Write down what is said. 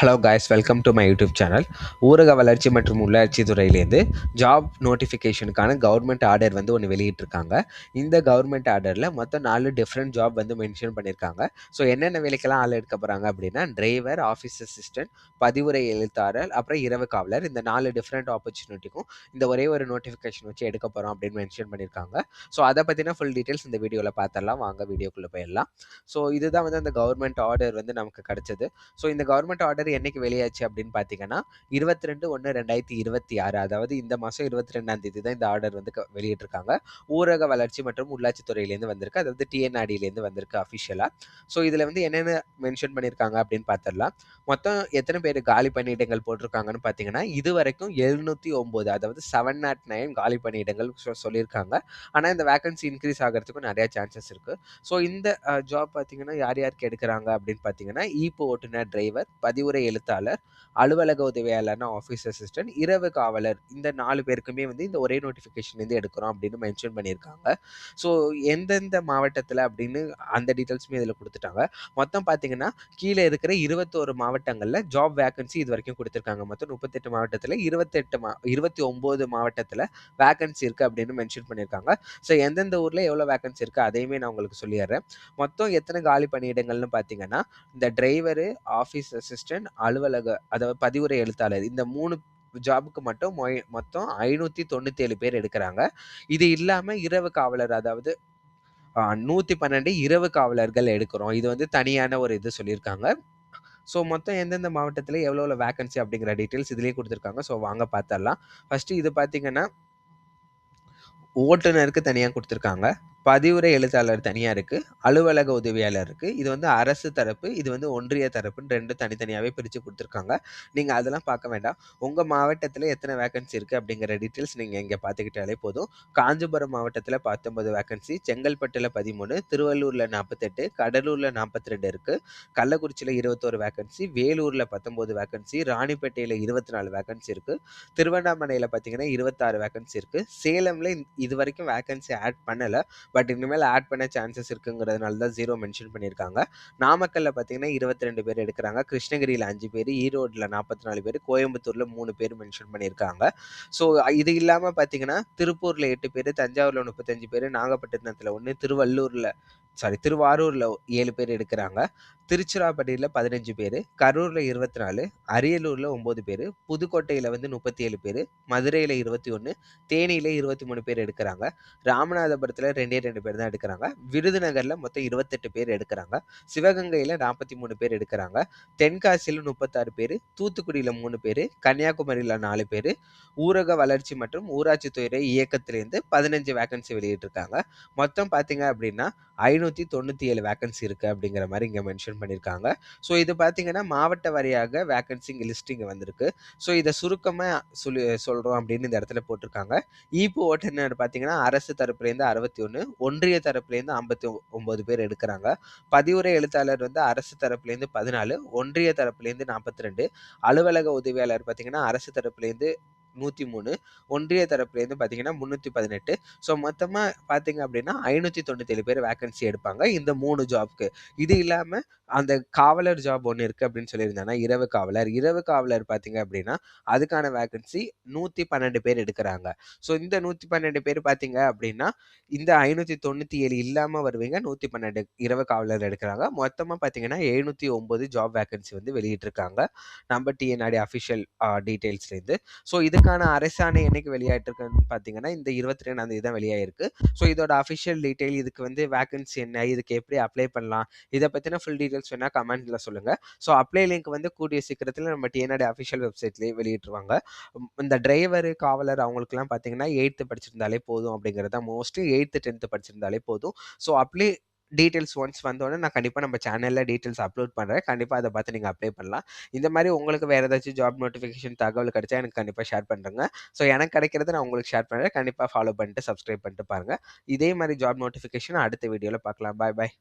Hello guys welcome to my YouTube channel ஊரக வளர்ச்சி மற்றும் உள்ளாட்சி துறையிலேருந்து ஜாப் நோட்டிஃபிகேஷனுக்கான கவர்மெண்ட் ஆர்டர் வந்து ஒன்று வெளியிட்டிருக்காங்க. இந்த கவர்மெண்ட் ஆர்டரில் மொத்தம் நாலு டிஃப்ரெண்ட் ஜாப் வந்து மென்ஷன் பண்ணியிருக்காங்க ஸோ என்னென்ன வேலைக்கெல்லாம் ஆள் எடுக்க போகிறாங்க அப்படின்னா டிரைவர் ஆஃபீஸ் அசிஸ்டன்ட் பதிவுரை எழுத்தாளர் அப்புறம் இரவு காவலர் இந்த நாலு டிஃப்ரெண்ட் ஆப்பர்ச்சுனிட்டிக்கும் இந்த ஒரே ஒரு நோட்டிஃபிகேஷன் வச்சு எடுக்க போகிறோம் அப்படின்னு மென்ஷன் பண்ணியிருக்காங்க ஸோ அதை பற்றின ஃபுல் டீட்டெயில்ஸ் இந்த வீடியோவில் பார்த்தரலாம் வாங்க வீடியோக்குள்ளே போயிடலாம். ஸோ இதுதான் வந்து அந்த கவர்மெண்ட் ஆர்டர் வந்து நமக்கு கிடச்சது. ஸோ இந்த கவர்மெண்ட் ஆர்டர் என்னைக்கு வெளியாச்சு அப்படின்னு பார்த்தீங்கன்னா இருபத்தி ரெண்டு ஒன்று ரெண்டாயிரத்தி இருபத்தி ஆறு. அதாவது இந்த மாதம் இருபத்தி ரெண்டாம் தேதி தான் இந்த ஆர்டர் வந்து வெளியிட்டிருக்காங்க. ஊரக வளர்ச்சி மற்றும் உள்ளாட்சி துறையிலேருந்து வந்திருக்கு. அதாவது டிஎன்ஆடியிலேருந்து வந்திருக்கு அஃபிஷியலாக ஸோ இதில் வந்து என்னென்ன மென்ஷன் பண்ணியிருக்காங்க அப்படின்னு பார்த்துடலாம் மொத்தம் எத்தனை பேர் காலி பணியிடங்கள் போட்டிருக்காங்கன்னு பார்த்தீங்கன்னா இது வரைக்கும் எழுநூற்றி ஒம்பது அதாவது செவன் நாட் நைன் காலி பணியிடங்கள் சொ- சொல்லியிருக்காங்க. ஆனால் இந்த வேகன்சி இன்க்ரீஸ் ஆகிறதுக்கும் நிறைய சான்சஸ் இருக்குது ஸோ இந்த ஜாப் பார்த்தீங்கன்னா யார் யாருக்கு எடுக்கிறாங்க அப்படின்னு பார்த்தீங்கன்னா ஈப்பு ஓட்டுநர் டிரைவர் பதிவுரை எழுத்தாளர் அலுவலக உதவியாளர்னா ஆஃபீஸ் அசிஸ்டன்ட் இரவு காவலர். இந்த நாலு பேருக்குமே வந்து இந்த ஒரே நோட்டிஃபிகேஷன்லேருந்து எடுக்கிறோம் அப்படின்னு மென்ஷன் பண்ணியிருக்காங்க. ஸோ எந்தெந்த மாவட்டத்தில் அப்படின்னு அந்த டீட்டெயில்ஸுமே இதில் கொடுத்துட்டாங்க. மொத்தம் பார்த்தீங்கன்னா கீழே இருக்கிற இருபத்தோரு மாவட்டங்களில் ஜாப் வேகன்சி இது வரைக்கும் கொடுத்துருக்காங்க. மொத்தம் முப்பத்தெட்டு மாவட்டத்தில் இருபத்தெட்டு மா இருபத்தி ஒம்பது மாவட்டத்தில் வேகன்சி இருக்குது அப்படின்னு மென்ஷன் பண்ணியிருக்காங்க. ஸோ எந்தெந்த ஊரில் எவ்வளோ வேகன்சி இருக்குது அதையுமே நான் உங்களுக்கு சொல்லிடுறேன். மொத்தம் எத்தனை காலி பணியிடங்கள்னு பார்த்தீங்கன்னா இந்த டிரைவரு ஆஃபீஸ் அசிஸ்டன்ட் அலுவலக அதாவது பதிவுரை எழுத்தாளர் இந்த மூணு ஜாபுக்கு மட்டும் மொய்- மொத்தம் ஐநூற்றி தொண்ணூற்றி ஏழு பேர் எடுக்கிறாங்க. இது இல்லாமல் இரவு காவலர் அதாவது நூற்றி பன்னெண்டு இரவு காவலர்கள் எடுக்கிறோம். இது வந்து தனியான ஒரு இது சொல்லியிருக்காங்க. ஸோ மொத்தம் எந்தெந்த மாவட்டத்தில் எவ்வளோ எவ்வளோ வேகன்சி அப்படிங்கிற டீட்டெயில்ஸ் இதுலேயே கொடுத்துருக்காங்க. ஸோ வாங்க பார்த்தரலாம் ஃபஸ்ட்டு இது பார்த்தீங்கன்னா ஓட்டுநருக்கு தனியாக கொடுத்துருக்காங்க. பதிவுரை எழுத்தாளர் தனியாக இருக்குது அலுவலக உதவியாளர் இருக்குது இது வந்து அரசு தரப்பு இது வந்து ஒன்றிய தரப்புன்னு ரெண்டு தனித்தனியாகவே பிரித்து கொடுத்துருக்காங்க. நீங்கள் அதெல்லாம் பார்க்க வேண்டாம். உங்கள் மாவட்டத்தில் எத்தனை வேகன்சி இருக்குது அப்படிங்கிற டீட்டெயில்ஸ் நீங்கள் இங்கே பார்த்துக்கிட்டாலே போதும். காஞ்சிபுரம் மாவட்டத்தில் பத்தொன்பது வேகன்சி செங்கல்பட்டில் பதிமூணு திருவள்ளூரில் நாற்பத்தெட்டு கடலூரில் நாற்பத்தி ரெண்டு இருக்குது கள்ளக்குறிச்சியில் இருபத்தோரு வேகன்சி வேலூரில் பத்தொம்போது வேகன்சி ராணிப்பேட்டையில் இருபத்தி நாலு வேகன்சி இருக்குது திருவண்ணாமலையில் பார்த்தீங்கன்னா இருபத்தாறு வேகன்சி இருக்குது சேலமில் இது வரைக்கும் வேகன்சி ஆட் பண்ணலை. பட் இனிமேல் ஆட் பண்ண சான்சஸ் இருக்குங்கிறதுனால தான் ஜீரோ மென்ஷன் பண்ணியிருக்காங்க. நாமக்கல்ல பார்த்தீங்கன்னா இருபத்தி ரெண்டு பேர் எடுக்கிறாங்க. கிருஷ்ணகிரியில் அஞ்சு பேர் ஈரோட்டில் நாற்பத்தி நாலு பேர் கோயம்புத்தூரில் மூணு பேர் மென்ஷன் பண்ணியிருக்காங்க. ஸோ இது இல்லாமல் பார்த்தீங்கன்னா திருப்பூரில் எட்டு பேர் தஞ்சாவூரில் முப்பத்தஞ்சு பேர் நாகப்பட்டினத்தில் ஒன்று திருவள்ளூரில் சாரி திருவாரூரில் ஏழு பேர் எடுக்கிறாங்க. திருச்சிராப்பள்ளியில் பதினஞ்சு பேர் கரூரில் இருபத்தி நாலு அரியலூரில் ஒம்பது பேர் புதுக்கோட்டையில் வந்து முப்பத்தி ஏழு பேர் மதுரையில் இருபத்தி ஒன்று தேனியில் இருபத்தி மூணு பேர் எடுக்கிறாங்க. ராமநாதபுரத்தில் ரெண்டே ரெண்டு பேர் தான் எடுக்கிறாங்க. விருதுநகரில் மொத்தம் இருபத்தெட்டு பேர் எடுக்கிறாங்க. சிவகங்கையில் நாற்பத்தி மூணு பேர் எடுக்கிறாங்க. தென்காசியில் முப்பத்தாறு பேர் தூத்துக்குடியில் மூணு பேர் கன்னியாகுமரியில் நாலு பேர் ஊரக வளர்ச்சி மற்றும் ஊராட்சி துறை இயக்கத்திலேருந்து பதினஞ்சு வேகன்சி வெளியிட்டிருக்காங்க. மொத்தம் பார்த்தீங்க அப்படின்னா ஐநூற்றி தொண்ணூற்றி ஏழு வேகன்சி இருக்குது அப்படிங்கிற மாதிரி இங்கே மென்ஷன் பண்ணியிருக்காங்க ஸோ இது பார்த்தீங்கன்னா மாவட்ட வாரியாக லிஸ்ட் லிஸ்டிங் வந்திருக்கு. ஸோ இதை சுருக்கமாக சொல்லி சொல்கிறோம் அப்படின்னு இந்த இடத்துல போட்டிருக்காங்க. இப்போ ஓட்டுநர் பார்த்தீங்கன்னா அரசு தரப்புலேருந்து அறுபத்தி ஒன்று ஒன்றிய தரப்புலேருந்து ஐம்பத்தி ஒம்பது பேர் எடுக்கிறாங்க. பதிவுரை எழுத்தாளர் வந்து அரசு தரப்புலேருந்து பதினாலு ஒன்றிய தரப்புலேருந்து நாற்பத்தி ரெண்டு அலுவலக உதவியாளர் பார்த்தீங்கன்னா அரசு தரப்புலேருந்து நூற்றி மூணு ஒன்றிய தரப்புலேருந்து பார்த்தீங்கன்னா முந்நூற்றி பதினெட்டு. ஸோ மொத்தமாக பார்த்தீங்க அப்படின்னா ஐநூற்றி தொண்ணூத்தேழு பேர் வேகன்சி எடுப்பாங்க இந்த மூணு ஜாப்க்கு இது இல்லாமல் அந்த காவலர் ஜாப் ஒன்று இருக்குது அப்படின்னு சொல்லியிருந்தாங்கன்னா இரவு காவலர். இரவு காவலர் பார்த்தீங்க அப்படின்னா அதுக்கான வேகன்சி நூற்றி பன்னெண்டு பேர் எடுக்கிறாங்க. ஸோ இந்த நூற்றி பன்னெண்டு பேர் பார்த்தீங்க அப்படின்னா இந்த ஐநூற்றி தொண்ணூற்றி ஏழு இல்லாமல் வருவீங்க நூற்றி பன்னெண்டு இரவு காவலர் எடுக்கிறாங்க. மொத்தமாக பார்த்தீங்கன்னா எழுநூற்றி ஒம்பது ஜாப் வேகன்சி வந்து வெளியிட்டிருக்காங்க. நம்ம டிஎன்ஆடி அஃபிஷியல் டீட்டெயில்ஸ்லேருந்து ஸோ இது இதுக்கான அரசாணை என்னைக்கு வெளியாயிட்டிருக்குன்னு பார்த்தீங்கன்னா இந்த இருபத்தி ரெண்டாம் தேதி தான் வெளியாயிருக்கு. ஸோ இதோட அஃபிஷியல் டீட்டெயில் இதுக்கு வந்து வேகன்சி என்ன இதுக்கு எப்படி அப்ளை பண்ணலாம் இதை பற்றின ஃபுல் டீட்டெயில்ஸ் வேணால் கமெண்ட்டில் சொல்லுங்கள் ஸோ அப்ளை லிங்க் வந்து கூடிய சீக்கிரத்தில் நம்ம டிஎன்ஆடி அஃபிஷியல் வெப்சைட்லேயே வெளியிட்டுருவாங்க. இந்த டிரைவர் காவலர் அவங்களுக்குலாம் பார்த்தீங்கன்னா எயித்து படிச்சிருந்தாலே போதும் அப்படிங்கிறது தான் மோஸ்ட்லி எயித்து டென்த்து படிச்சிருந்தாலே போதும். ஸோ அப்ளை டீட்டெயில்ஸ் ஒன்ஸ் வந்தோடனே நான் கண்டிப்பாக நம்ம சேனலில் டீட்டெயில்ஸ் அப்லோட் பண்ணுறேன் கண்டிப்பாக அதை பார்த்து நீங்கள் அப்ளை பண்ணலாம். இந்த மாதிரி உங்களுக்கு வேறு ஏதாச்சும் ஜாப் நோட்டிஃபிகேஷன் தகவல் கிடைச்சா எனக்கு கண்டிப்பாக ஷேர் பண்ணுறேங்க ஸோ எனக்கு கிடைக்கிறத நான் உங்களுக்கு ஷேர் பண்ணுறேன் கண்டிப்பாக ஃபாலோ பண்ணிட்டு சப்ஸ்கிரைப் பண்ணிட்டு பாருங்கள் இதே மாதிரி ஜாப் நோட்டிஃபிகேஷன் அடுத்த வீடியோவில் பார்க்கலாம். பாய் பாய்